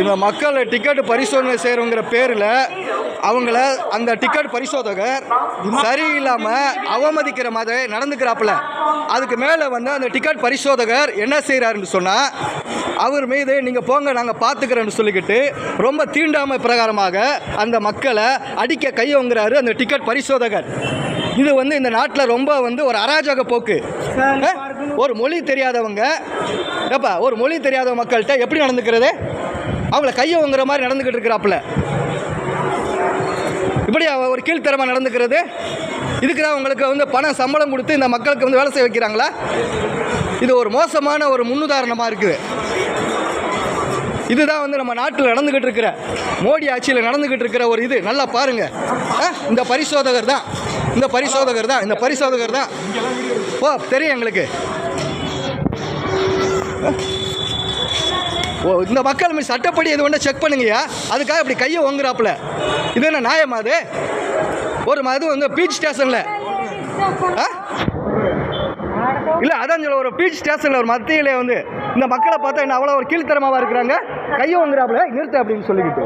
இந்த மக்கள் டிக்கெட் பரிசோதனை செய்கிறவங்கிற பேரில் அவங்கள அந்த டிக்கெட் பரிசோதகர் சரியில்லாமல் அவமதிக்கிற மாதிரி நடந்துக்கிறாப்புல. அதுக்கு மேலே வந்து அந்த டிக்கெட் பரிசோதகர் என்ன செய்கிறாருன்னு சொன்னால் அவர் மீது நீங்கள் போங்க நாங்கள் பார்த்துக்கிறோன்னு சொல்லிக்கிட்டு ரொம்ப தீண்டாமை பிரகாரமாக அந்த மக்களை அடிக்க கையொங்குறாரு அந்த டிக்கெட் பரிசோதகர். இது வந்து இந்த நாட்டில் ரொம்ப வந்து ஒரு அராஜக போக்கு. ஒரு மொழி தெரியாதவங்க ஏப்பா ஒரு மொழி தெரியாத மக்கள்கிட்ட எப்படி நடந்துக்கிறது? அவங்கள கையை வாங்குற மாதிரி நடந்துக்கிட்டு இருக்கிறாப்புல. இப்படி ஒரு கீழ்த்தரமாக நடந்துக்கிறது? இதுக்கு தான் உங்களுக்கு வந்து பணம் சம்பளம் கொடுத்து இந்த மக்களுக்கு வந்து வேலை செய்ய வைக்கிறாங்களா? இது ஒரு மோசமான ஒரு முன்னுதாரணமாக இருக்குது. இதுதான் வந்து நம்ம நாட்டில் நடந்துக்கிட்டு இருக்கிற மோடி ஆட்சியில் நடந்துக்கிட்டு இருக்கிற ஒரு இது. நல்லா பாருங்க. ஆ, இந்த பரிசோதகர் தான். இந்த பரிசோதகர் தான். இந்த பரிசோதகர் தான். ஓ தெரியும் எங்களுக்கு. ஓ இந்த மக்கள் மீன் சட்டப்படி எது ஒன்று செக் பண்ணுங்கய்யா. அதுக்காக இப்படி கையை ஒங்குறாப்புல இது என்ன நியாயமா அது? ஒரு ம- இது வந்து பீச் ஸ்டேஷனில் ஆ? இல்லை அதான் சொல்ல ஒரு பீச் ஸ்டேஷனில் ஒரு மத்தியிலே வந்து இந்த மக்களை பார்த்தா என்ன அவ்வளோ ஒரு கீழ்த்தரமாவா இருக்கிறாங்க? கையை ஒங்குறாப்புல நிறுத்து அப்படின்னு சொல்லிக்கிட்டு.